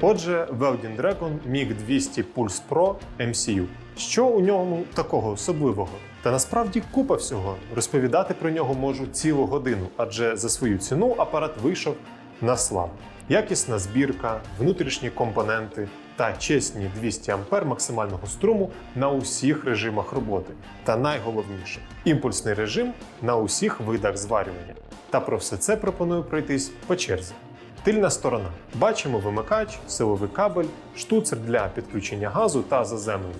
Отже, Welding Dragon MiG 200 Pulse Pro MCU. Що у ньому такого особливого? Та насправді купа всього. Розповідати про нього можу цілу годину, адже за свою ціну апарат вийшов на славу. Якісна збірка, внутрішні компоненти та чесні 200 А максимального струму на усіх режимах роботи. Та найголовніше імпульсний режим на усіх видах зварювання. Та про все це пропоную пройтись по черзі. Тильна сторона. Бачимо вимикач, силовий кабель, штуцер для підключення газу та заземлення.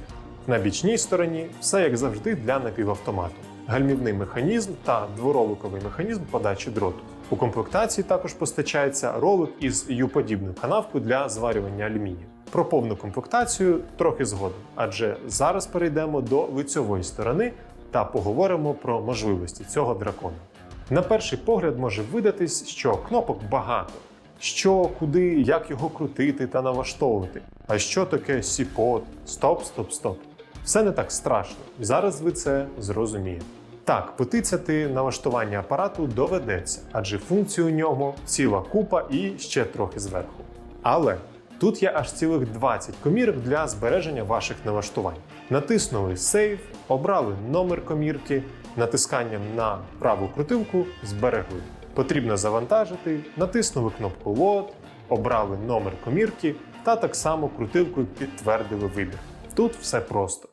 На бічній стороні все як завжди для напівавтомату. Гальмівний механізм та двороликовий механізм подачі дроту. У комплектації також постачається ролик із U-подібною канавкою для зварювання алюмінію. Про повну комплектацію трохи згодом, адже зараз перейдемо до лицьової сторони та поговоримо про можливості цього дракона. На перший погляд може видатись, що кнопок багато. Що, куди, як його крутити та налаштовувати. А що таке сіпот? Стоп, стоп, стоп. Все не так страшно. Зараз ви це зрозумієте. Так, потицяти налаштування апарату доведеться, адже функцій у ньому ціла купа і ще трохи зверху. Але тут є аж цілих 20 комірок для збереження ваших налаштувань. Натиснули Save, обрали номер комірки, натисканням на праву крутилку зберегли. Потрібно завантажити, натиснули кнопку Load, обрали номер комірки та так само крутилкою підтвердили вибір. Тут все просто.